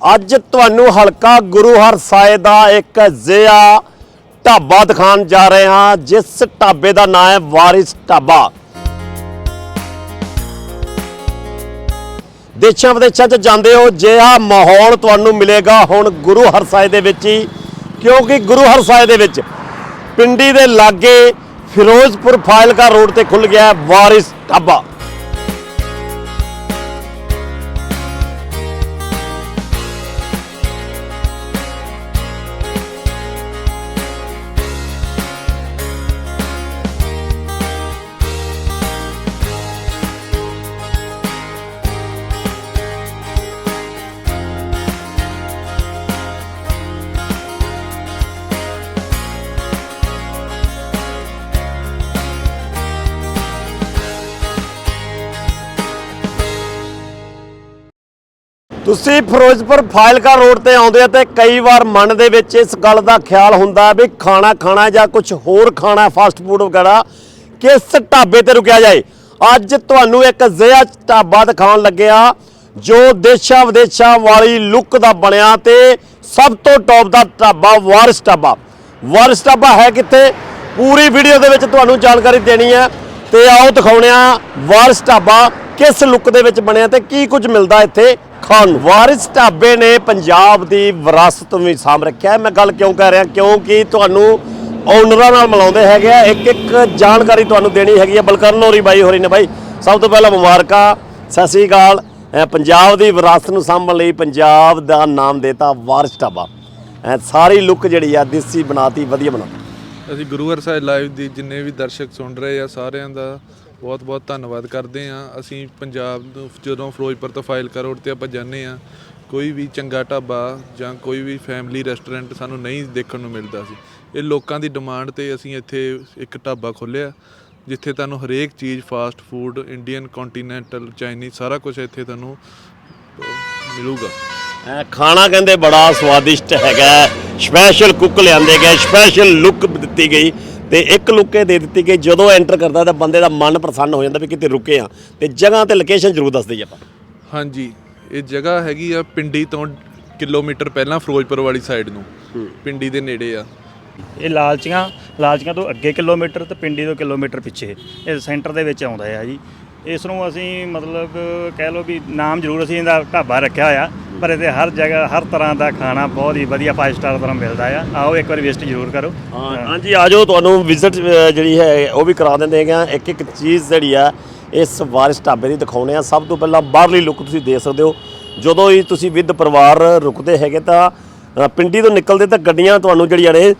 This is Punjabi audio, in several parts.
ਅੱਜ ਤੁਹਾਨੂੰ ਹਲਕਾ ਗੁਰੂ ਹਰ ਸਾਹਿਬ ਦਾ ਇੱਕ ਜ਼ਿਆ ਢਾਬਾ ਦਿਖਾਉਣ ਜਾ ਰਹੇ ਹਾਂ, ਜਿਸ ਢਾਬੇ ਦਾ ਨਾਮ ਹੈ ਵਾਰਿਸ ਢਾਬਾ। ਦੇਸ਼ਾਂ ਵਿਦੇਸ਼ਾਂ 'ਚ ਜਾਂਦੇ ਹੋ, ਜਿਹਾ ਮਾਹੌਲ ਤੁਹਾਨੂੰ ਮਿਲੇਗਾ ਹੁਣ ਗੁਰੂ ਹਰ ਸਾਹਿਬ ਦੇ ਵਿੱਚ ਹੀ, ਕਿਉਂਕਿ ਗੁਰੂ ਹਰ ਸਾਹਿਬ ਦੇ ਵਿੱਚ ਪਿੰਡੀ ਦੇ ਲਾਗੇ ਫਿਰੋਜ਼ਪੁਰ ਫਾਇਲਕਾ ਰੋਡ ਤੇ ਖੁੱਲ ਗਿਆ ਵਾਰਿਸ ਢਾਬਾ। ਤੁਸੀਂ ਫਿਰੋਜ਼ਪੁਰ ਫਾਇਲਕਾ ਰੋਡ ਤੇ ਆਉਂਦੇ ਆ ਤੇ ਕਈ ਵਾਰ ਮਨ ਦੇ ਵਿੱਚ ਇਸ ਗੱਲ ਦਾ ਖਿਆਲ ਹੁੰਦਾ ਵੀ ਖਾਣਾ ਖਾਣਾ ਜਾਂ ਕੁਝ ਹੋਰ ਖਾਣਾ ਫਾਸਟ ਫੂਡ ਵਗੈਰਾ ਕਿਸ ਢਾਬੇ ਤੇ ਰੁਕਿਆ ਜਾਏ? ਅੱਜ ਤੁਹਾਨੂੰ ਇੱਕ ਅਜਿਹਾ ਢਾਬਾ ਦਿਖਾਉਣ ਲੱਗਿਆ ਜੋ ਦੇਸ਼ਾਂ ਵਿਦੇਸ਼ਾਂ ਵਾਲੀ ਲੁੱਕ ਦਾ ਬਣਿਆ ਤੇ ਸਭ ਤੋਂ ਟੌਪ ਦਾ ਢਾਬਾ, ਵਾਰਸ ਢਾਬਾ। ਵਾਰਸ਼ ਢਾਬਾ ਹੈ ਕਿੱਥੇ? ਪੂਰੀ ਵੀਡੀਓ ਦੇ ਵਿੱਚ ਤੁਹਾਨੂੰ ਜਾਣਕਾਰੀ ਦੇਣੀ ਹੈ ਤੇ ਆਓ ਦਿਖਾਉਣੇ ਆ ਵਾਰਿਸ ਢਾਬਾ ਕਿਸ ਲੁੱਕ ਦੇ ਵਿੱਚ ਬਣਿਆ ਤੇ ਕੀ ਕੁਝ ਮਿਲਦਾ ਇੱਥੇ। ਖਾਣ ਵਾਰਿਸ ਢਾਬੇ ਨੇ ਪੰਜਾਬ ਦੀ ਵਿਰਾਸਤ ਵੀ ਸਾਂਭ ਰੱਖਿਆ ਮੈਂ ਗੱਲ ਕਿਉਂ ਕਰ ਰਿਹਾ? ਕਿਉਂਕਿ ਤੁਹਾਨੂੰ ਓਨਰਾਂ ਨਾਲ ਮਿਲਾਉਂਦੇ ਹੈਗੇ ਆ। ਇੱਕ ਇੱਕ ਜਾਣਕਾਰੀ ਤੁਹਾਨੂੰ ਦੇਣੀ ਹੈਗੀ ਆ। ਬਲਕਰਨ ਹੋਰੀ ਬਾਈ ਹੋਰੀ ਨੇ ਬਾਈ, ਸਭ ਤੋਂ ਪਹਿਲਾਂ ਮੁਬਾਰਕਾਂ, ਸਤਿ ਸ੍ਰੀ ਅਕਾਲ। ਅਹ ਪੰਜਾਬ ਦੀ ਵਿਰਾਸਤ ਨੂੰ ਸਾਂਭਣ ਲਈ ਪੰਜਾਬ ਦਾ ਨਾਮ ਦੇਤਾ ਵਾਰਿਸ ਢਾਬਾ। ਅਹ ਸਾਰੀ ਲੁੱਕ ਜਿਹੜੀ ਆ, ਦੇਸੀ ਬਣਾਤੀ, ਵਧੀਆ ਬਣਾਤੀ। ਅਸੀਂ ਗੁਰੂ ਸਾਹਿਬ ਲਾਈਵ ਦੀ ਜਿੰਨੇ ਵੀ ਦਰਸ਼ਕ ਸੁਣ ਰਹੇ ਆ, ਸਾਰਿਆਂ ਦਾ ਬਹੁਤ ਬਹੁਤ ਧੰਨਵਾਦ ਕਰਦੇ ਆ ਅਸੀਂ ਪੰਜਾਬ ਨੂੰ ਜਦੋਂ ਫਿਰੋਜ਼ਪੁਰ ਤੋਂ ਫਾਈਲ ਰੋਡ ਤੇ ਆਪਾਂ ਜਾਂਦੇ ਆ ਕੋਈ ਵੀ ਚੰਗਾ ਢਾਬਾ ਜਾਂ ਕੋਈ ਵੀ ਫੈਮਿਲੀ ਰੈਸਟੋਰੈਂਟ ਸਾਨੂੰ ਨਹੀਂ ਦੇਖਣ ਨੂੰ ਮਿਲਦਾ ਸੀ। ਇਹ ਲੋਕਾਂ ਦੀ ਡਿਮਾਂਡ ਤੇ ਅਸੀਂ ਇੱਥੇ ਇੱਕ ਢਾਬਾ ਖੋਲ੍ਹਿਆ ਜਿੱਥੇ ਤੁਹਾਨੂੰ ਹਰੇਕ ਚੀਜ਼ fast food Indian continental Chinese ਸਾਰਾ ਕੁਝ ਇੱਥੇ ਤੁਹਾਨੂੰ ਅਹ, ਮਿਲੂਗਾ ਖਾਣਾ ਕਹਿੰਦੇ ਬੜਾ ਸਵਾਦਿਸ਼ਟ ਹੈਗਾ। ਸਪੈਸ਼ਲ ਕੁੱਕ ਲਿਆਂਦੇ ਗਏ ਸਪੈਸ਼ਲ ਲੁੱਕ ਦਿੱਤੀ ਗਈ। ਤੇ ਇੱਕ ਲੁੱਕ ਦੇ ਦਿੱਤੀ ਗਈ ਜਦੋਂ ਐਂਟਰ ਕਰਦਾ ਤਾਂ ਬੰਦੇ ਦਾ ਮਨ ਪ੍ਰਸੰਨ ਹੋ ਜਾਂਦਾ ਵੀ ਕਿਤੇ ਰੁਕੇ ਆ ਤੇ ਜਗ੍ਹਾ ਤੇ ਲੋਕੇਸ਼ਨ ਜ਼ਰੂਰ ਦੱਸ ਦਈਏ ਆਪਾਂ। ਹਾਂਜੀ ਇਹ ਜਗ੍ਹਾ ਹੈਗੀ ਆ ਪਿੰਡੀ ਤੋਂ ਕਿਲੋਮੀਟਰ ਪਹਿਲਾਂ ਫਿਰੋਜ਼ਪੁਰ ਵਾਲੀ ਸਾਈਡ ਨੂੰ। ਪਿੰਡੀ ਦੇ ਨੇੜੇ ਆ। ਇਹ ਲਾਲਚੀਆਂ ਲਾਲਚੀਆਂ ਤੋਂ ਅੱਗੇ ਕਿਲੋਮੀਟਰ ਤੇ ਪਿੰਡੀ ਤੋਂ ਕਿਲੋਮੀਟਰ ਪਿੱਛੇ। ਇਹ ਸੈਂਟਰ ਦੇ ਵਿੱਚ ਆਉਂਦਾ ਹੈ ਜੀ। ਇਸ ਨੂੰ ਅਸੀਂ ਮਤਲਬ ਕਹਿ ਲਓ ਵੀ ਨਾਮ ਜ਼ਰੂਰ ਅਸੀਂ ਇਹਦਾ ਢਾਬਾ ਰੱਖਿਆ ਹੋਇਆ। ਪਰ ਇਹਦੇ ਹਰ ਜਗ੍ਹਾ ਹਰ ਤਰ੍ਹਾਂ ਦਾ ਖਾਣਾ ਬਹੁਤ ਹੀ ਵਧੀਆ 5 ਸਟਾਰ ਤਰ੍ਹਾਂ ਮਿਲਦਾ ਆ। ਆਓ ਇੱਕ ਵਾਰੀ ਵਿਜ਼ਿਟ ਜ਼ਰੂਰ ਕਰੋ। ਹਾਂ ਹਾਂਜੀ ਆਜੋ ਤੁਹਾਨੂੰ ਵਿਜ਼ਿਟ ਜਿਹੜੀ ਹੈ ਉਹ ਵੀ ਕਰਾ ਦਿੰਦੇ ਹੈਗੇ ਇੱਕ ਇੱਕ ਚੀਜ਼ ਜਿਹੜੀ ਆ ਇਸ ਵਾਰਿਸ ਢਾਬੇ ਦੀ ਦਿਖਾਉਣੇ ਆ। ਸਭ ਤੋਂ ਪਹਿਲਾਂ ਬਾਹਰਲੀ ਲੁੱਕ ਤੁਸੀਂ ਦੇਖ ਸਕਦੇ ਹੋ। ਜਦੋਂ ਹੀ ਤੁਸੀਂ ਵਿਦ ਪਰਿਵਾਰ ਰੁਕਦੇ ਹੈਗੇ ਤਾਂ ਪਿੰਡੀ ਤੋਂ ਨਿਕਲਦੇ ਤਾਂ ਗੱਡੀਆਂ ਤੁਹਾਨੂੰ ਜਿਹੜੀਆਂ ਨੇ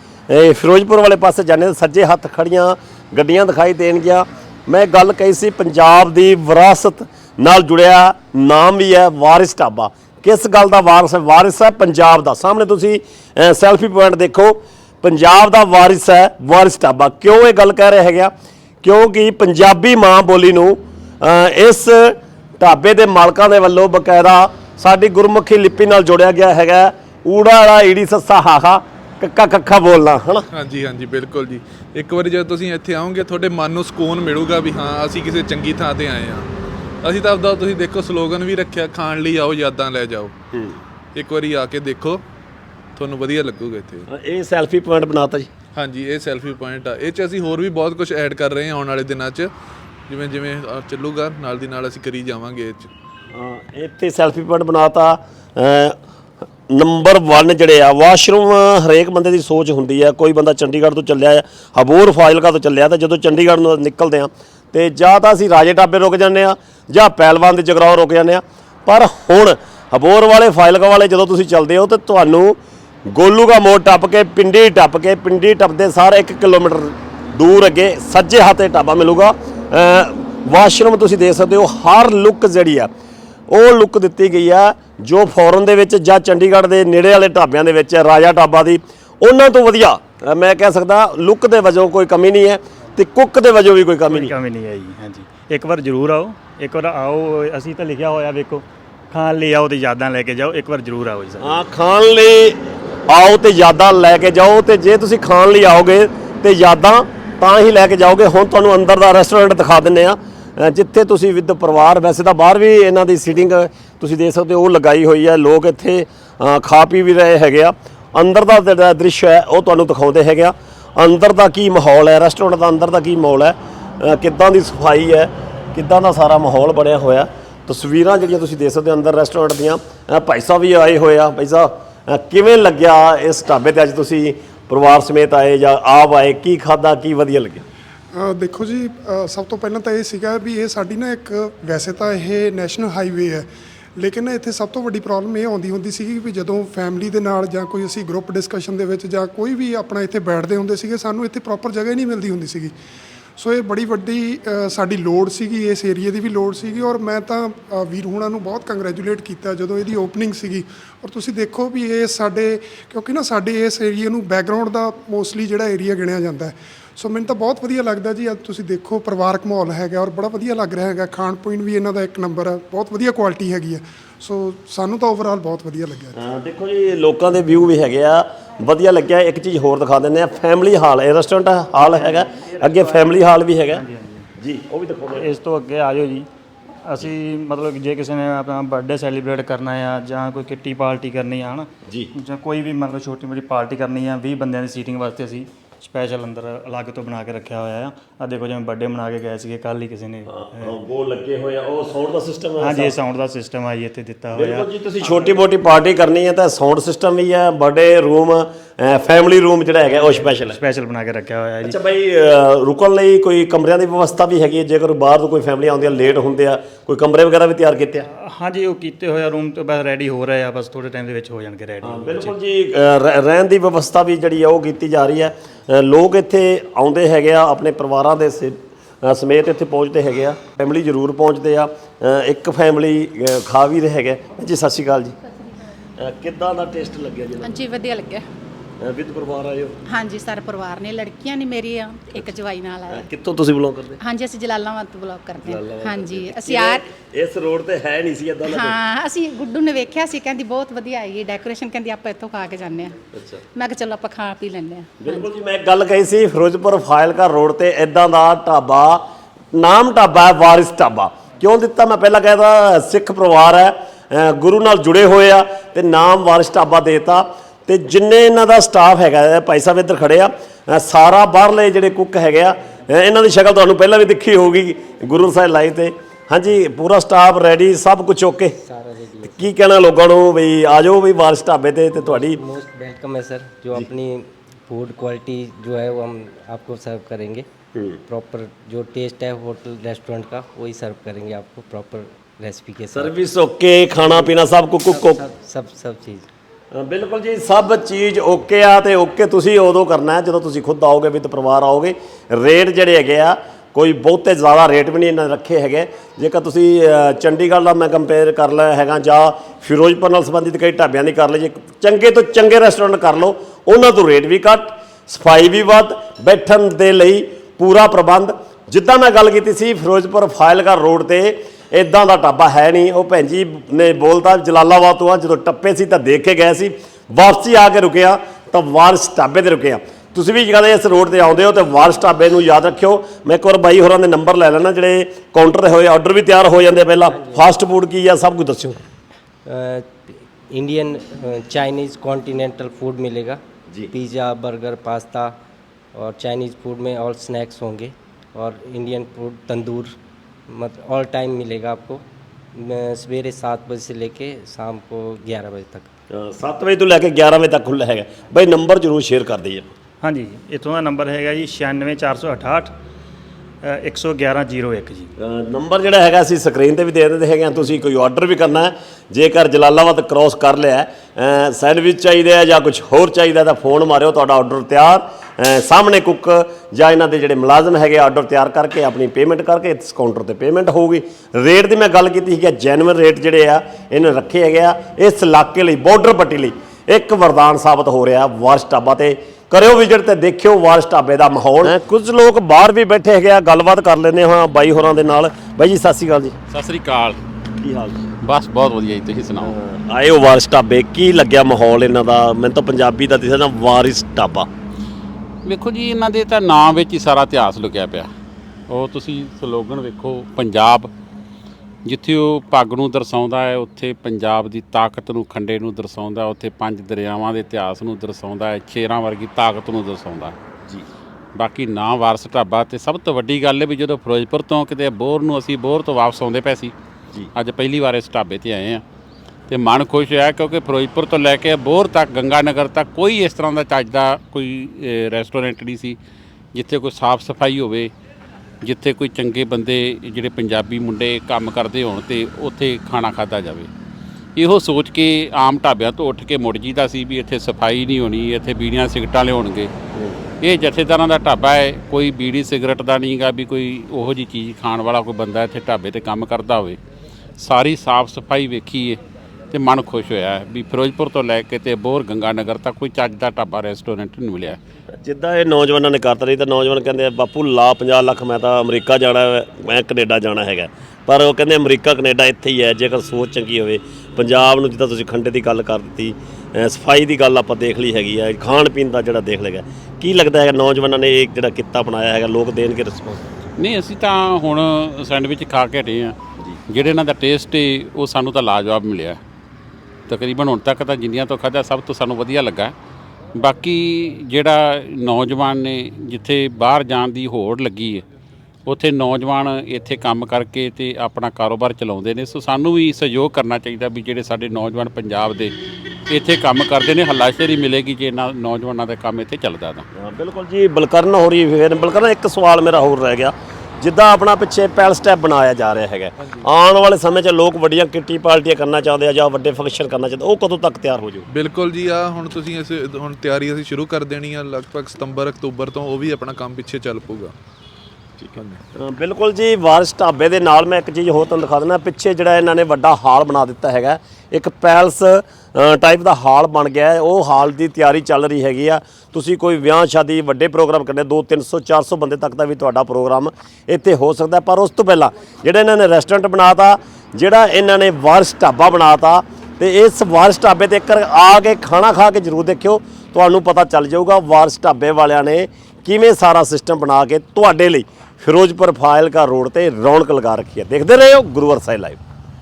ਫਿਰੋਜ਼ਪੁਰ ਵਾਲੇ ਪਾਸੇ ਜਾਂਦੇ ਤਾਂ ਸੱਜੇ ਹੱਥ ਖੜੀਆਂ ਗੱਡੀਆਂ ਦਿਖਾਈ ਦੇਣਗੀਆਂ। ਮੈਂ ਗੱਲ ਕਹੀ ਸੀ ਪੰਜਾਬ ਦੀ ਵਿਰਾਸਤ ਨਾਲ ਜੁੜਿਆ ਨਾਮ ਵੀ ਹੈ ਵਾਰਿਸ ਢਾਬਾ। ਕਿਸ ਗੱਲ ਦਾ ਵਾਰਿਸ ਹੈ ਵਾਰਿਸ ਹੈ, ਪੰਜਾਬ ਦਾ। ਸਾਹਮਣੇ ਤੁਸੀਂ ਸੈਲਫੀ ਪੁਆਇੰਟ ਦੇਖੋ। ਪੰਜਾਬ ਦਾ ਵਾਰਿਸ ਹੈ, ਵਾਰਿਸ ਢਾਬਾ। ਕਿਉਂ ਇਹ ਗੱਲ ਕਹਿ ਰਿਹਾ ਹੈਗਾ ਕਿਉਂਕਿ ਪੰਜਾਬੀ ਮਾਂ ਬੋਲੀ ਨੂੰ ਇਸ ਢਾਬੇ ਦੇ ਮਾਲਕਾਂ ਦੇ ਵੱਲੋਂ ਬਕਾਇਦਾ ਸਾਡੀ ਗੁਰਮੁਖੀ ਲਿਪੀ ਨਾਲ ਜੋੜਿਆ ਗਿਆ ਹੈਗਾ। ਊੜਾ ਈੜੀ ਸੱਸਾ ਹਾਹਾ, ਕੱਕਾ ਕੱਖਾ ਬੋਲਣਾ, ਹਨਾ? ਹਾਂਜੀ ਹਾਂਜੀ, ਬਿਲਕੁਲ ਜੀ। ਇੱਕ ਵਾਰੀ ਜਦੋਂ ਤੁਸੀਂ ਇੱਥੇ ਆਓਗੇ, ਤੁਹਾਡੇ ਮਨ ਨੂੰ ਸਕੂਨ ਮਿਲੂਗਾ ਵੀ ਹਾਂ, ਅਸੀਂ ਕਿਸੇ ਚੰਗੀ ਥਾਂ ਤੇ ਆਏ ਆ ਅਸੀਂ ਤਾਂ ਆਪਦਾ ਤੁਸੀਂ ਦੇਖੋ ਸਲੋਗਨ ਵੀ ਰੱਖਿਆ ਖਾਣ ਲਈ ਆਓ ਯਾਦਾਂ ਲੈ ਜਾਓ। ਇੱਕ ਵਾਰੀ ਆ ਕੇ ਦੇਖੋ ਤੁਹਾਨੂੰ ਵਧੀਆ ਲੱਗੂਗਾ ਇੱਥੇ। ਇਹ ਸੈਲਫੀ ਪੁਆਇੰਟ ਬਣਾਤਾ ਜੀ। ਹਾਂਜੀ ਇਹ ਸੈਲਫੀ ਪੁਆਇੰਟ ਆ। ਇਹ ਚ ਅਸੀਂ ਹੋਰ ਵੀ ਬਹੁਤ ਕੁਝ ਐਡ ਕਰ ਰਹੇ ਹਾਂ ਆਉਣ ਵਾਲੇ ਦਿਨਾਂ 'ਚ। ਜਿਵੇਂ ਜਿਵੇਂ ਅ, ਚੱਲੂਗਾ ਨਾਲ ਦੀ ਨਾਲ ਅਸੀਂ ਕਰੀ ਜਾਵਾਂਗੇ ਇਹ 'ਚ। ਹਾਂ, ਇੱਥੇ ਸੈਲਫੀ ਪੁਆਇੰਟ ਬਣਾਤਾ ਨੰਬਰ 1 ਜਿਹੜੇ ਆ ਵਾਸ਼ਰੂਮ ਹਰੇਕ ਬੰਦੇ ਦੀ ਸੋਚ ਹੁੰਦੀ ਆ। ਕੋਈ ਬੰਦਾ ਚੰਡੀਗੜ੍ਹ ਤੋਂ ਚੱਲਿਆ ਆ ਹਬੋਰ ਫਾਜ਼ਿਲਕਾ ਤੋਂ ਚੱਲਿਆ ਤਾਂ ਜਦੋਂ ਚੰਡੀਗੜ੍ਹ ਨੂੰ ਨਿਕਲਦੇ ਆ ਤੇ ਜਾਂ ਤਾਂ ਅਸੀਂ ਰਾਜੇ ਟਾਬੇ ਰੁਕ ਜਾਂਦੇ ਆ ਜਾਂ ਪਹਿਲਵਾਨ ਦੇ ਜਗਰਾਓ ਰੁਕ ਜਾਂਦੇ ਆ ਪਰ ਹੁਣ ਹਬੋਰ ਵਾਲੇ, ਫਾਜ਼ਿਲਕਾ ਵਾਲੇ ਜਦੋਂ ਤੁਸੀਂ ਚੱਲਦੇ ਹੋ, ਤੇ ਤੁਹਾਨੂੰ ਗੋਲੂ ਦਾ ਮੋੜ ਟੱਪ ਕੇ, ਪਿੰਡੀ ਟੱਪ ਕੇ, ਪਿੰਡੀ ਟੱਪਦੇ ਸਾਰ 1 ਕਿਲੋਮੀਟਰ ਦੂਰ ਅੱਗੇ ਸੱਜੇ ਹੱਥ ਤੇ ਢਾਬਾ ਮਿਲੂਗਾ। ਵਾਸ਼ਰੂਮ ਤੁਸੀਂ ਦੇਖ ਸਕਦੇ ਹੋ, ਹਰ ਲੁੱਕ ਜਿਹੜੀ ਆ, ਉਹ ਲੁੱਕ ਦਿੱਤੀ ਗਈ ਆ, ਜੋ ਫੋਰਨ ਦੇ ਵਿੱਚ ਜਾਂ ਚੰਡੀਗੜ੍ਹ ਦੇ ਨੇੜੇ ਵਾਲੇ ਢਾਬਿਆਂ ਦੇ ਵਿੱਚ, ਰਾਜਾ ਢਾਬਾ ਦੀ। ਉਹਨਾਂ ਤੋਂ ਵਧੀਆ ਮੈਂ ਕਹਿ ਸਕਦਾ, ਲੁੱਕ ਦੇ ਵਜੋਂ ਕੋਈ ਕਮੀ ਨਹੀਂ ਹੈ। ਤੇ ਕੁੱਕ ਦੇ ਵਜੋਂ ਵੀ ਕੋਈ ਕਮੀ ਨਹੀਂ। ਕਮੀ ਨਹੀਂ ਜੀ ਹਾਂਜੀ। ਇੱਕ ਵਾਰ ਜ਼ਰੂਰ ਆਓ ਇੱਕ ਵਾਰ ਆਓ ਅਸੀਂ ਤਾਂ ਲਿਖਿਆ ਹੋਇਆ ਵੇਖੋ ਖਾਣ ਲਈ ਆਓ ਤੇ ਯਾਦਾਂ ਲੈ ਕੇ ਜਾਓ ਇੱਕ ਵਾਰ ਜ਼ਰੂਰ ਆਓ ਜੀ ਹਾਂ ਖਾਣ ਲਈ ਆਓ ਤੇ ਯਾਦਾਂ ਲੈ ਕੇ ਜਾਓ ਤੇ ਜੇ ਤੁਸੀਂ ਖਾਣ ਲਈ ਆਓਗੇ ਤੇ ਯਾਦਾਂ ਤਾਂ ਹੀ ਲੈ ਕੇ ਜਾਓਗੇ। ਹੁਣ ਤੁਹਾਨੂੰ ਅੰਦਰ ਦਾ ਰੈਸਟੋਰੈਂਟ ਦਿਖਾ ਦਿੰਨੇ ਆ ਅ, ਜਿੱਥੇ ਤੁਸੀਂ ਵਿਦ ਪਰਿਵਾਰ ਵੈਸੇ ਤਾਂ ਬਾਹਰ ਵੀ ਇਹਨਾਂ ਦੀ ਸੀਟਿੰਗ ਤੁਸੀਂ ਦੇਖ ਸਕਦੇ ਹੋ ਉਹ ਲਗਾਈ ਹੋਈ ਹੈ। ਲੋਕ ਇੱਥੇ ਅ, ਖਾ ਪੀ ਵੀ ਰਹੇ ਹੈਗੇ ਆ। ਅੰਦਰ ਦਾ ਜਿਹੜਾ ਦ੍ਰਿਸ਼ ਹੈ ਉਹ ਤੁਹਾਨੂੰ ਦਿਖਾਉਂਦੇ ਹੈਗੇ ਆ। ਅੰਦਰ ਦਾ ਕੀ ਮਾਹੌਲ ਹੈ? ਰੈਸਟੋਰੈਂਟ ਦਾ ਅੰਦਰ ਦਾ ਕੀ ਮਾਹੌਲ ਹੈ? ਕਿੱਦਾਂ ਦੀ ਸਫ਼ਾਈ ਹੈ? ਕਿੱਦਾਂ ਦਾ ਸਾਰਾ ਮਾਹੌਲ ਬਣਿਆ ਹੋਇਆ? ਤਸਵੀਰਾਂ ਜਿਹੜੀਆਂ ਤੁਸੀਂ ਦੇਖ ਸਕਦੇ ਹੋ ਅੰਦਰ ਰੈਸਟੋਰੈਂਟ ਦੀਆਂ ਅ, ਭਾਈ ਸਾਹਿਬ ਵੀ ਆਏ ਹੋਏ ਆ। ਭਾਈ ਸਾਹਿਬ ਕਿਵੇਂ ਲੱਗਿਆ ਇਸ ਢਾਬੇ ਤੇ ਅੱਜ ਤੁਸੀਂ ਪਰਿਵਾਰ ਸਮੇਤ ਆਏ ਜਾਂ ਆਪ ਆਏ? ਕੀ ਖਾਦਾ ਕੀ ਵਧੀਆ ਲੱਗਿਆ? ਦੇਖੋ ਜੀ ਸਭ ਤੋਂ ਪਹਿਲਾਂ ਤਾਂ ਇਹ ਸੀਗਾ ਵੀ ਇਹ ਸਾਡੀ ਨਾ ਇੱਕ ਵੈਸੇ ਤਾਂ ਇਹ ਨੈਸ਼ਨਲ ਹਾਈਵੇ ਹੈ। ਲੇਕਿਨ ਇੱਥੇ ਸਭ ਤੋਂ ਵੱਡੀ ਪ੍ਰੋਬਲਮ ਇਹ ਆਉਂਦੀ ਹੁੰਦੀ ਸੀਗੀ ਵੀ ਜਦੋਂ ਫੈਮਿਲੀ ਦੇ ਨਾਲ ਜਾਂ ਕੋਈ ਅਸੀਂ ਗਰੁੱਪ ਡਿਸਕਸ਼ਨ ਦੇ ਵਿੱਚ ਜਾਂ ਕੋਈ ਵੀ ਆਪਣਾ ਇੱਥੇ ਬੈਠਦੇ ਹੁੰਦੇ ਸੀਗੇ, ਸਾਨੂੰ ਇੱਥੇ ਪ੍ਰੋਪਰ ਜਗ੍ਹਾ ਹੀ ਨਹੀਂ ਮਿਲਦੀ ਹੁੰਦੀ ਸੀਗੀ। ਸੋ ਇਹ ਬੜੀ ਵੱਡੀ ਸਾਡੀ ਲੋੜ ਸੀਗੀ, ਇਸ ਏਰੀਆ ਦੀ ਵੀ ਲੋੜ ਸੀਗੀ ਔਰ ਮੈਂ ਤਾਂ ਵੀਰ ਹੁਣਾਂ ਨੂੰ ਬਹੁਤ ਕੰਗ੍ਰੈਚੁਲੇਟ ਕੀਤਾ ਜਦੋਂ ਇਹਦੀ ਓਪਨਿੰਗ ਸੀਗੀ। ਔਰ ਤੁਸੀਂ ਦੇਖੋ ਵੀ ਇਹ ਸਾਡੇ, ਕਿਉਂਕਿ ਨਾ ਸਾਡੇ ਇਸ ਏਰੀਆ ਨੂੰ ਬੈਕਗ੍ਰਾਉਂਡ ਦਾ ਮੋਸਟਲੀ ਜਿਹੜਾ ਏਰੀਆ ਗਿਣਿਆ ਜਾਂਦਾ ਹੈ। ਸੋ ਮੈਨੂੰ ਤਾਂ ਬਹੁਤ ਵਧੀਆ ਲੱਗਦਾ ਜੀ, ਅੱਜ ਤੁਸੀਂ ਦੇਖੋ ਪਰਿਵਾਰਕ ਮਾਹੌਲ ਹੈਗਾ ਔਰ ਬੜਾ ਵਧੀਆ ਲੱਗ ਰਿਹਾ ਹੈਗਾ। ਖਾਣ ਪੀਣ ਵੀ ਇਹਨਾਂ ਦਾ ਇੱਕ ਨੰਬਰ ਹੈ, ਬਹੁਤ ਵਧੀਆ ਕੁਆਲਿਟੀ ਹੈਗੀ ਹੈ। ਸੋ ਸਾਨੂੰ ਤਾਂ ਓਵਰਆਲ ਬਹੁਤ ਵਧੀਆ ਲੱਗਿਆ ਹਾਂ ਦੇਖੋ ਜੀ ਲੋਕਾਂ ਦੇ ਵਿਊ ਵੀ ਹੈਗੇ ਆ। ਵਧੀਆ ਲੱਗਿਆ ਇੱਕ ਚੀਜ਼ ਹੋਰ ਦਿਖਾ ਦਿੰਦੇ ਆ ਫੈਮਿਲੀ ਹਾਲ ਇਹ ਰੈਸਟੋਰੈਂਟ ਹਾਲ ਹੈਗਾ। ਅੱਗੇ ਫੈਮਿਲੀ ਹਾਲ ਵੀ ਹੈਗਾ। ਜੀ ਉਹ ਵੀ ਦਿਖਾਉਂਦੇ ਇਸ ਤੋਂ ਅੱਗੇ ਆ ਜਾਓ ਜੀ। ਅਸੀਂ ਮਤਲਬ ਕਿ ਜੇ ਕਿਸੇ ਨੇ ਆਪਣਾ ਬਰਥਡੇ ਸੈਲੀਬ੍ਰੇਟ ਕਰਨਾ ਆ ਜਾਂ ਕੋਈ ਕਿੱਟੀ ਪਾਰਟੀ ਕਰਨੀ ਆ ਹਨਾ? ਜੀ। ਜਾਂ ਕੋਈ ਵੀ ਮਤਲਬ ਛੋਟੀ ਮੋਟੀ ਪਾਰਟੀ ਕਰਨੀ ਆ 20 ਬੰਦਿਆਂ ਦੀ ਸੀਟਿੰਗ ਵਾਸਤੇ ਅਸੀਂ ਸਪੈਸ਼ਲ ਅੰਦਰ ਅਲੱਗ ਤੋਂ ਬਣਾ ਕੇ ਰੱਖਿਆ ਹੋਇਆ ਆ। ਆ ਦੇਖੋ ਜਿਵੇਂ ਬਰਥਡੇ ਮਨਾ ਕੇ ਗਏ ਸੀਗੇ ਕੱਲ ਹੀ ਕਿਸੇ ਨੇ ਉਹ ਲੱਗੇ ਹੋਏ ਆ ਉਹ ਸਾਊਂਡ ਦਾ ਸਿਸਟਮ ਹੈ ਹਾਂਜੀ ਇਹ ਸਾਊਂਡ ਦਾ ਸਿਸਟਮ ਆ ਜੀ ਇੱਥੇ ਦਿੱਤਾ ਹੋਇਆ। ਬਿਲਕੁਲ ਜੀ ਤੁਸੀਂ ਛੋਟੀ ਮੋਟੀ ਪਾਰਟੀ ਕਰਨੀ ਹੈ ਤਾਂ ਸਾਊਂਡ ਸਿਸਟਮ ਵੀ ਹੈ ਬਰਥਡੇ ਰੂਮ ਫੈਮਿਲੀ ਰੂਮ ਜਿਹੜਾ ਹੈਗਾ ਉਹ ਸਪੈਸ਼ਲ ਹੈ ਸਪੈਸ਼ਲ ਬਣਾ ਕੇ ਰੱਖਿਆ ਹੋਇਆ ਜੀ। ਅੱਛਾ ਭਾਈ ਰੁਕਣ ਲਈ ਕੋਈ ਕਮਰਿਆਂ ਦੀ ਵਿਵਸਥਾ ਵੀ ਹੈਗੀ ਹੈ? ਜੇਕਰ ਬਾਹਰ ਤੋਂ ਕੋਈ ਫੈਮਿਲੀ ਆਉਂਦੀ ਹੈ ਲੇਟ ਹੁੰਦੇ ਆ ਕੋਈ ਕਮਰੇ ਵਗੈਰਾ ਵੀ ਤਿਆਰ ਕੀਤੇ ਆ? ਹਾਂਜੀ ਉਹ ਕੀਤੇ ਹੋਇਆ ਰੂਮ ਤੇ ਬਸ ਰੈਡੀ ਹੋ ਰਹੇ ਆ ਬਸ ਥੋੜੇ ਟਾਈਮ ਦੇ ਵਿੱਚ ਹੋ ਜਾਣਗੇ ਰੈਡੀ ਬਿਲਕੁਲ ਜੀ ਰਹਿ- ਰਹਿਣ ਦੀ ਵਿਵਸਥਾ ਵੀ ਜਿਹੜੀ ਆ ਉਹ ਕੀਤੀ ਜਾ ਰਹੀ ਹੈ ਲੋਕ ਇੱਥੇ ਆਉਂਦੇ ਹੈਗੇ ਆ, ਆਪਣੇ ਪਰਿਵਾਰਾਂ ਦੇ ਸੇ- ਸਮੇਤ ਇੱਥੇ ਪਹੁੰਚਦੇ ਹੈਗੇ ਆ। ਫੈਮਿਲੀ ਜ਼ਰੂਰ ਪਹੁੰਚਦੇ ਆ। ਇੱਕ ਫੈਮਿਲੀ ਖਾ ਵੀ ਰਹੇ ਹੈਗੇ। ਜੀ ਸਤਿ ਸ਼੍ਰੀ ਅਕਾਲ ਜੀ। ਕਿੱਦਾਂ ਦਾ ਟੇਸਟ ਲੱਗਿਆ ਜੀ? ਹਾਂਜੀ, ਵਧੀਆ ਲੱਗਿਆ। ਵਿਦ ਪਰਿਵਾਰ ਆਏ ਹੋ? ਹਾਂਜੀ ਸਾਰੇ ਪਰਿਵਾਰ ਨੇ ਲੜਕੀਆਂ ਨੇ ਮੇਰੀਆਂ ਇੱਕ ਜਵਾਈ ਨਾਲ ਆਇਆ ਕਿੱਥੋਂ ਤੁਸੀਂ ਬਿਲੋਂਗ ਕਰਦੇ? ਹਾਂਜੀ ਅਸੀਂ ਜਲਾਲਾਬਾਦ ਤੋਂ ਬਲੌਗ ਕਰਦੇ ਹਾਂ। ਹਾਂਜੀ ਅਸੀਂ ਆ ਇਸ ਰੋਡ ਤੇ ਹੈ ਨਹੀਂ ਸੀ ਇਦਾਂ ਦਾ ਹਾਂ ਅਸੀਂ ਗੁੱਡੂ ਨੇ ਵੇਖਿਆ ਸੀ ਕਹਿੰਦੀ ਬਹੁਤ ਵਧੀਆ ਆਈ ਡੈਕੋਰੇਸ਼ਨ ਕਹਿੰਦੀ ਆਪਾਂ ਇੱਥੋਂ ਖਾ ਕੇ ਜਾਂਦੇ ਆ ਅੱਛਾ। ਮੈਂ ਕਿਹਾ ਚਲੋ ਆਪਾਂ ਖਾ ਪੀ ਲੈਂਦੇ ਆ ਬਿਲਕੁਲ ਜੀ ਮੈਂ ਇੱਕ ਗੱਲ ਕਹੀ ਸੀ ਫਿਰੋਜ਼ਪੁਰ ਫਾਇਲਕਾ ਰੋਡ ਤੇ ਇਦਾਂ ਦਾ ਢਾਬਾ ਨਾਮ ਢਾਬਾ ਹੈ ਵਾਰਿਸ ਢਾਬਾ। ਕਿਉਂ ਦਿੱਤਾ? ਮੈਂ ਪਹਿਲਾਂ ਕਹਿਦਾ ਸਿੱਖ ਪਰਿਵਾਰ ਹੈ ਅਹ ਗੁਰੂ ਨਾਲ ਜੁੜੇ ਹੋਏ ਆ ਤੇ ਨਾਮ ਵਾਰਿਸ ਢਾਬਾ ਦੇਤਾ। ਤੇ ਜਿੰਨੇ ਇਹਨਾਂ ਦਾ ਸਟਾਫ ਹੈਗਾ ਹੈ, ਭਾਈ ਸਾਹਿਬ ਇੱਧਰ ਖੜੇ ਆ ਅਹ ਸਾਰਾ ਬਾਹਰਲੇ ਜਿਹੜੇ ਕੁੱਕ ਹੈਗੇ ਆ ਅਹ ਇਹਨਾਂ ਦੀ ਸ਼ਕਲ ਤੁਹਾਨੂੰ ਪਹਿਲਾਂ ਵੀ ਦਿਖੀ ਹੋਊਗੀ ਗੁਰੂ ਸਾਹਿਬ ਲਾਈਵ ਤੇ ਹਾਂਜੀ ਪੂਰਾ ਸਟਾਫ ਰੈਡੀ ਸਭ ਕੁਝ ਓਕੇ ਕੀ ਕਹਿਣਾ ਲੋਕਾਂ ਨੂੰ ਵੀ ਆ ਜਾਓ ਵੀ ਵਾਰਿਸ ਢਾਬੇ ਤੇ ਤੇ ਤੁਹਾਡੀ मोस्ट वेलकम है सर जो अपनी फूड क्वालिटी जो है वो हम आपको सर्व करेंगे प्रॉपर जो टेस्ट है होटल रेस्टोरेंट का वही सर्व करेंगे आपको प्रॉपर रेसिपी के साथ ਸਰਵਿਸ ਓਕੇ ਖਾਣਾ ਪੀਣਾ ਸਭ ਕੁ ਕੁੱਕ ਓਕੇ सब सब सब चीज़ ਅ, ਬਿਲਕੁਲ ਜੀ, ਸਭ ਚੀਜ਼ ਓਕੇ ਆ ਤੇ ਓਕੇ ਤੁਸੀਂ ਉਦੋਂ ਕਰਨਾ ਜਦੋਂ ਤੁਸੀਂ ਖੁਦ ਆਓਗੇ ਵੀ ਪਰਿਵਾਰ ਆਓਗੇ। ਰੇਟ ਜਿਹੜੇ ਹੈਗੇ ਆ, ਕੋਈ ਬਹੁਤੇ ਜ਼ਿਆਦਾ ਰੇਟ ਵੀ ਨਹੀਂ ਇਹਨਾਂ ਨੇ ਰੱਖੇ ਹੈਗੇ। ਜੇਕਰ ਤੁਸੀਂ ਚੰਡੀਗੜ੍ਹ ਦਾ ਮੈਂ ਕੰਪੇਅਰ ਕਰ ਲਿਆ ਹੈਗਾ ਜਾਂ ਫਿਰੋਜ਼ਪੁਰ ਨਾਲ ਸੰਬੰਧਿਤ ਕਈ ਢਾਬਿਆਂ ਦੀ ਕਰ ਲਈ, ਜੇ ਚੰਗੇ ਤੋਂ ਚੰਗੇ ਰੈਸਟੋਰੈਂਟ ਕਰ ਲਓ, ਉਹਨਾਂ ਤੋਂ ਰੇਟ ਵੀ ਘੱਟ, ਸਫ਼ਾਈ ਵੀ ਵੱਧ, ਬੈਠਣ ਦੇ ਲਈ ਪੂਰਾ ਪ੍ਰਬੰਧ। ਜਿੱਦਾਂ ਮੈਂ ਗੱਲ ਕੀਤੀ ਸੀ, ਫਿਰੋਜ਼ਪੁਰ ਫਾਇਲਕਾ ਰੋਡ ਤੇ ਇਦਾਂ ਦਾ ਢਾਬਾ ਹੈ ਨਹੀਂ ਉਹ ਭੈਣ ਜੀ ਨੇ ਬੋਲਤਾ ਜਲਾਲਾਬਾਦ ਤੋਂ ਆ ਜਦੋਂ ਟੱਪੇ ਸੀ ਤਾਂ ਦੇਖ ਕੇ ਗਏ ਸੀ ਵਾਪਸੀ ਆ ਕੇ ਰੁਕਿਆ ਤਾਂ ਵਾਰਸ ਢਾਬੇ ਤੇ ਰੁਕਿਆ ਤੁਸੀਂ ਵੀ ਕਦੇ ਇਸ ਰੋਡ ਤੇ ਆਉਂਦੇ ਹੋ ਤੇ ਵਾਰਸ ਢਾਬੇ ਨੂੰ ਯਾਦ ਰੱਖਿਓ ਮੈਂ ਇੱਕ ਵਾਰ ਬਾਈ ਹੋਰਾਂ ਦੇ ਨੰਬਰ ਲੈ ਲੈਣਾ ਜਿਹੜੇ ਕਾਊਂਟਰ ਤੇ ਹੋਏ ਆਰਡਰ ਵੀ ਤਿਆਰ ਹੋ ਜਾਂਦੇ ਪਹਿਲਾਂ ਫਾਸਟ ਫੂਡ ਕੀ ਆ ਸਭ ਕੁਝ ਦੱਸਿਓ इंडियन चाइनीज़ कॉन्टिनेंटल फूड मिलेगा पिज़्ज़ा बर्गर पास्ता और चाइनीज़ फूड में ऑल स्नैक्स होंगे और इंडियन फूड तंदूर मतलब ऑल टाइम मिलेगा आपको मैं सवेरे सात बजे से लेके शाम को ग्यारह बजे तक 7 ਵਜੇ ਤੋਂ ਲੈ ਕੇ 11 ਵਜੇ ਤੱਕ ਖੁੱਲ੍ਹਾ ਹੈਗਾ ਬਾਈ ਨੰਬਰ ਜ਼ਰੂਰ ਸ਼ੇਅਰ ਕਰ ਦਈਏ ਹਾਂਜੀ ਇੱਥੋਂ ਦਾ ਨੰਬਰ ਹੈਗਾ ਜੀ 96468 11101 ਜੀ। ਨੰਬਰ ਜਿਹੜਾ ਹੈਗਾ ਅਸੀਂ ਸਕਰੀਨ ਤੇ ਵੀ ਦੇ ਦਿੰਦੇ ਹੈਗੇ ਆ ਤੁਸੀਂ ਕੋਈ ਆਰਡਰ ਵੀ ਕਰਨਾ ਹੈ। ਜੇਕਰ ਜਲਾਲਾਬਾਦ ਕ੍ਰੋਸ ਕਰ ਲਿਆ ਸੈਂਡਵਿਚ ਚਾਹੀਦਾ ਹੈ ਜਾਂ ਕੁਝ ਹੋਰ ਚਾਹੀਦਾ ਤਾਂ ਫੋਨ ਮਾਰਿਓ, ਤੁਹਾਡਾ ਆਰਡਰ ਤਿਆਰ। ਸਾਹਮਣੇ ਕੁੱਕ ਜਾਂ ਇਹਨਾਂ ਦੇ ਜਿਹੜੇ ਮੁਲਾਜ਼ਮ ਹੈਗੇ ਆਰਡਰ ਤਿਆਰ ਕਰਕੇ ਆਪਣੀ ਪੇਮੈਂਟ ਕਰਕੇ ਇਸ ਕਾਊਂਟਰ ਤੇ ਪੇਮੈਂਟ ਹੋਊਗੀ। ਰੇਟ ਦੀ ਮੈਂ ਗੱਲ ਕੀਤੀ ਸੀ ਕਿ ਜੈਨੂਇਨ ਰੇਟ ਜਿਹੜੇ ਆ, ਇਹਨੇ ਰੱਖੇ ਹੈਗੇ ਆ। ਇਸ ਇਲਾਕੇ ਲਈ ਬਾਰਡਰ ਪੱਟੀ ਲਈ ਇੱਕ ਵਰਦਾਨ ਸਾਬਤ ਹੋ ਰਿਹਾ, ਵਾਰਸ ਟਾਬਾ ਤੇ ਕਰਿਓ ਵਿਜ਼ਿਟ ਤੇ ਦੇਖਿਓ ਵਾਰਸ ਢਾਬੇ ਦਾ ਮਾਹੌਲ। ਕੁਝ ਲੋਕ ਬਾਹਰ ਵੀ ਬੈਠੇ ਹੈਗੇ ਆ ਗੱਲਬਾਤ ਕਰ ਲੈਂਦੇ ਹਾਂ ਬਾਈ ਹੋਰਾਂ ਦੇ ਨਾਲ। ਬਾਈ ਜੀ ਸਤਿ ਸ਼੍ਰੀ ਅਕਾਲ ਜੀ। ਸਤਿ ਸ੍ਰੀ ਅਕਾਲ। ਕੀ ਹਾਲ ਬਸ ਬਹੁਤ ਵਧੀਆ ਜੀ ਤੁਸੀਂ ਸੁਣਾਓ? ਆਏ ਹੋ ਵਾਰਿਸ ਢਾਬੇ ਕੀ ਲੱਗਿਆ ਮਾਹੌਲ ਇਹਨਾਂ ਦਾ? ਮੈਨੂੰ ਤਾਂ ਪੰਜਾਬੀ ਦਾ ਦਿਸਦਾ ਨਾ ਵਾਰਿਸ ਢਾਬਾ। ਵੇਖੋ ਜੀ ਇਹਨਾਂ ਦੇ ਤਾਂ ਨਾਮ ਵਿੱਚ ਹੀ ਸਾਰਾ ਇਤਿਹਾਸ ਲੁਕਿਆ ਪਿਆ। ਉਹ ਤੁਸੀਂ ਸਲੋਗਨ ਵੇਖੋ ਪੰਜਾਬ ਜਿੱਥੇ ਉਹ ਪੱਗ ਨੂੰ ਦਰਸਾਉਂਦਾ ਹੈ ਉੱਥੇ ਪੰਜਾਬ ਦੀ ਤਾਕਤ ਨੂੰ ਖੰਡੇ ਨੂੰ ਦਰਸਾਉਂਦਾ ਉੱਥੇ ਪੰਜ ਦਰਿਆਵਾਂ ਦੇ ਇਤਿਹਾਸ ਨੂੰ ਦਰਸਾਉਂਦਾ ਹੈ ਸ਼ੇਰਾਂ ਵਰਗੀ ਤਾਕਤ ਨੂੰ ਦਰਸਾਉਂਦਾ ਜੀ। ਬਾਕੀ ਨਾ ਵਾਰਸ ਢਾਬਾ ਤੇ ਸਭ ਤੋਂ ਵੱਡੀ ਗੱਲ ਹੈ ਵੀ ਜਦੋਂ ਫਿਰੋਜ਼ਪੁਰ ਤੋਂ ਕਿਤੇ ਬੋਰ ਨੂੰ ਅਸੀਂ ਬੋਰ ਤੋਂ ਵਾਪਸ ਆਉਂਦੇ ਪਏ ਸੀ ਜੀ। ਅੱਜ ਪਹਿਲੀ ਵਾਰ ਇਸ ਢਾਬੇ ਤੇ ਆਏ ਆ ਤੇ ਮਨ ਖੁਸ਼ ਹੋਇਆ ਕਿਉਂਕਿ ਫਿਰੋਜ਼ਪੁਰ ਤੋਂ ਲੈ ਕੇ ਬੋਰ ਤੱਕ ਗੰਗਾ ਨਗਰ ਤੱਕ ਕੋਈ ਇਸ ਤਰ੍ਹਾਂ ਦਾ ਚੱਜ ਦਾ ਕੋਈ ਰੈਸਟੋਰੈਂਟ ਨਹੀਂ ਸੀ ਜਿੱਥੇ ਕੋਈ ਸਾਫ਼ ਸਫ਼ਾਈ ਹੋਵੇ ਜਿੱਥੇ ਕੋਈ ਚੰਗੇ ਬੰਦੇ, ਜਿਹੜੇ ਪੰਜਾਬੀ ਮੁੰਡੇ ਕੰਮ ਕਰਦੇ ਹੋਣ ਤੇ ਉੱਥੇ ਖਾਣਾ ਖਾਦਾ ਜਾਵੇ। ਇਹੋ ਸੋਚ ਕੇ ਆਮ ਢਾਬਿਆਂ ਤੋਂ ਉੱਠ ਕੇ ਮੁੜ ਜੀਦਾ ਸੀ ਵੀ ਇੱਥੇ ਸਫ਼ਾਈ ਨਹੀਂ ਹੋਣੀ, ਇੱਥੇ ਬੀੜੀਆਂ ਸਿਗਰਟਾਂ ਲਿਆਉਣਗੇ। ਇਹ ਜਥੇਦਾਰਾਂ ਦਾ ਢਾਬਾ ਹੈ, ਕੋਈ ਬੀੜੀ ਸਿਗਰਟ ਦਾ ਨਹੀਂਗਾ ਵੀ ਕੋਈ ਉਹੋ ਜੀ ਚੀਜ਼ ਖਾਣ ਵਾਲਾ ਕੋਈ ਬੰਦਾ ਇੱਥੇ ਢਾਬੇ ਤੇ ਕੰਮ ਕਰਦਾ ਹੋਵੇ। ਸਾਰੀ ਸਾਫ਼ ਸਫ਼ਾਈ ਵੇਖੀਏ ਤੇ ਮਨ ਖੁਸ਼ ਹੋਇਆ ਹੈ ਵੀ ਫਿਰੋਜ਼ਪੁਰ ਤੋਂ ਲੈ ਕੇ ਤੇ ਬੋਰ ਗੰਗਾ ਨਗਰ ਤੱਕ ਕੋਈ ਚੱਜ ਦਾ ਢਾਬਾ ਰੈਸਟੋਰੈਂਟ ਨਹੀਂ ਮਿਲਿਆ। ਜਿੱਦਾਂ ਇਹ ਨੌਜਵਾਨਾਂ ਨੇ ਕਰਤਾ ਰਹੀ ਤਾਂ ਨੌਜਵਾਨ ਕਹਿੰਦੇ ਆ, ਬਾਪੂ ਲਾ 50 ਲੱਖ ਮੈਂ ਤਾਂ ਅਮਰੀਕਾ ਜਾਣਾ ਹੈ, ਮੈਂ ਕੈਨੇਡਾ ਜਾਣਾ ਹੈਗਾ ਪਰ ਉਹ ਕਹਿੰਦੇ ਅਮਰੀਕਾ ਕੈਨੇਡਾ ਇੱਥੇ ਹੀ ਹੈ ਜੇਕਰ ਸੋਚ ਚੰਗੀ ਹੋਵੇ। ਪੰਜਾਬ ਨੂੰ ਜਿੱਦਾਂ ਤੁਸੀਂ ਖੰਡੇ ਦੀ ਗੱਲ ਕਰ ਦਿੱਤੀ ਅ, ਸਫ਼ਾਈ ਦੀ ਗੱਲ ਆਪਾਂ ਦੇਖ ਲਈ ਹੈਗੀ ਹੈ ਖਾਣ ਪੀਣ ਦਾ ਜਿਹੜਾ ਦੇਖ ਲੇਗਾ ਕੀ ਲੱਗਦਾ ਹੈਗਾ ਨੌਜਵਾਨਾਂ ਨੇ ਇਹ ਜਿਹੜਾ ਕਿੱਤਾ ਬਣਾਇਆ ਹੈਗਾ ਲੋਕ ਦੇਣਗੇ ਰਿਸਪੌਂਸ ਨਹੀਂ ਅਸੀਂ ਤਾਂ ਹੁਣ ਸੈਂਡਵਿਚ ਖਾ ਕੇ ਹਟੇ ਆ ਜਿਹੜੇ ਇਹਨਾਂ ਦਾ ਟੇਸਟ ਏ ਉਹ ਸਾਨੂੰ ਤਾਂ ਲਾਜਵਾਬ ਮਿਲਿਆ। ਤਕਰੀਬਨ ਹੁਣ ਤੱਕ ਤਾਂ ਜਿੰਨੀਆਂ ਤੋਂ ਖਾਧਾ ਸਭ ਤੋਂ ਸਾਨੂੰ ਵਧੀਆ ਲੱਗਾ। ਬਾਕੀ ਜਿਹੜਾ ਨੌਜਵਾਨ ਨੇ ਜਿੱਥੇ ਬਾਹਰ ਜਾਣ ਦੀ ਹੋੜ ਲੱਗੀ ਹੈ ਉੱਥੇ ਨੌਜਵਾਨ ਇੱਥੇ ਕੰਮ ਕਰਕੇ ਤੇ ਆਪਣਾ ਕਾਰੋਬਾਰ ਚਲਾਉਂਦੇ ਨੇ। ਸੋ ਸਾਨੂੰ ਵੀ ਸਹਿਯੋਗ ਕਰਨਾ ਚਾਹੀਦਾ ਵੀ ਜਿਹੜੇ ਸਾਡੇ ਨੌਜਵਾਨ ਪੰਜਾਬ ਦੇ ਇੱਥੇ ਕੰਮ ਕਰਦੇ ਨੇ, ਹੱਲਾਸ਼ੇਰੀ ਮਿਲੇਗੀ ਜੇ ਇਹਨਾਂ ਨੌਜਵਾਨਾਂ ਦਾ ਕੰਮ ਇੱਥੇ ਚੱਲਦਾ ਤਾਂ। ਬਿਲਕੁਲ ਜੀ, ਬਲਕਰਨ ਹੋ ਰਹੀ ਫਿਰ, ਬਲਕਰਨ ਇੱਕ ਸਵਾਲ ਮੇਰਾ ਹੋਰ ਰਹਿ ਗਿਆ। ਜਿੱਦਾਂ ਆਪਣਾ ਪਿੱਛੇ ਪੈਲ ਸਟੈਪ ਬਣਾਇਆ ਜਾ ਰਿਹਾ ਹੈਗਾ। ਆਉਣ ਵਾਲੇ ਸਮੇਂ 'ਚ ਲੋਕ ਵੱਡੀਆਂ ਕਿੱਟੀ ਪਾਰਟੀਆਂ ਕਰਨਾ ਚਾਹੁੰਦੇ ਆ ਜਾਂ ਵੱਡੇ ਫੰਕਸ਼ਨ ਕਰਨਾ ਚਾਹੁੰਦੇ ਉਹ ਕਦੋਂ ਤੱਕ ਤਿਆਰ ਹੋ ਜਾਊ? ਬਿਲਕੁਲ ਜੀ ਆ ਹੁਣ ਤੁਸੀਂ ਇਸ ਹੁਣ ਤਿਆਰੀ ਅਸੀਂ ਸ਼ੁਰੂ ਕਰ ਦੇਣੀ ਆ ਲਗਭਗ ਸਤੰਬਰ ਅਕਤੂਬਰ ਤੋਂ ਉਹ ਵੀ ਆਪਣਾ ਕੰਮ ਪਿੱਛੇ ਚੱਲ ਪਊਗਾ। ਠੀਕ ਹੈ। ਬਿਲਕੁਲ ਜੀ ਵਾਰਿਸ ਢਾਬੇ ਦੇ ਨਾਲ ਮੈਂ ਇੱਕ ਚੀਜ਼ ਹੋਰ ਤੁਹਾਨੂੰ ਦਿਖਾ ਦਿੰਦਾ। ਪਿੱਛੇ ਜਿਹੜਾ ਇਹਨਾਂ ਨੇ ਵੱਡਾ ਹਾਲ ਬਣਾ ਦਿੱਤਾ ਹੈਗਾ ਇੱਕ ਪੈਲਸ ਟਾਈਪ ਦਾ ਹਾਲ ਬਣ ਗਿਆ ਹੈ। ਉਹ ਹਾਲ ਦੀ ਤਿਆਰੀ ਚੱਲ ਰਹੀ ਹੈਗੀ ਆ। ਤੁਸੀਂ ਕੋਈ ਵਿਆਹ ਸ਼ਾਦੀ ਵੱਡੇ ਪ੍ਰੋਗਰਾਮ ਕਰਨੇ 2 300 400 ਬੰਦੇ ਤੱਕ ਦਾ ਵੀ ਤੁਹਾਡਾ ਪ੍ਰੋਗਰਾਮ ਇੱਥੇ ਹੋ ਸਕਦਾ। ਪਰ ਉਸ ਤੋਂ ਪਹਿਲਾਂ ਜਿਹੜਾ ਇਹਨਾਂ ਨੇ ਰੈਸਟੋਰੈਂਟ ਬਣਾਤਾ ਜਿਹੜਾ ਇਹਨਾਂ ਨੇ ਵਾਰਿਸ ਢਾਬਾ ਬਣਾਤਾ ਤੇ ਇਸ ਵਾਰਿਸ ਢਾਬੇ ਤੇ ਇੱਕ ਆ ਕੇ ਖਾਣਾ ਖਾ ਕੇ ਜਰੂਰ ਦੇਖਿਓ। ਤੁਹਾਨੂੰ ਪਤਾ ਚੱਲ ਜਾਊਗਾ ਵਾਰਿਸ ਢਾਬੇ ਵਾਲਿਆਂ ਨੇ ਕਿਵੇਂ ਸਾਰਾ ਸਿਸਟਮ ਬਣਾ ਕੇ ਤੁਹਾਡੇ ਲਈ ਫਿਰੋਜ਼ਪੁਰ ਫਾਇਲਕਾ ਰੋਡ ਤੇ ਰੌਣਕ ਲਗਾ ਰੱਖੀ ਹੈ। ਦੇਖਦੇ ਰਹੋ ਗੁਰੂਵਰ ਸਾਹਿਬ ਲਾਈਵ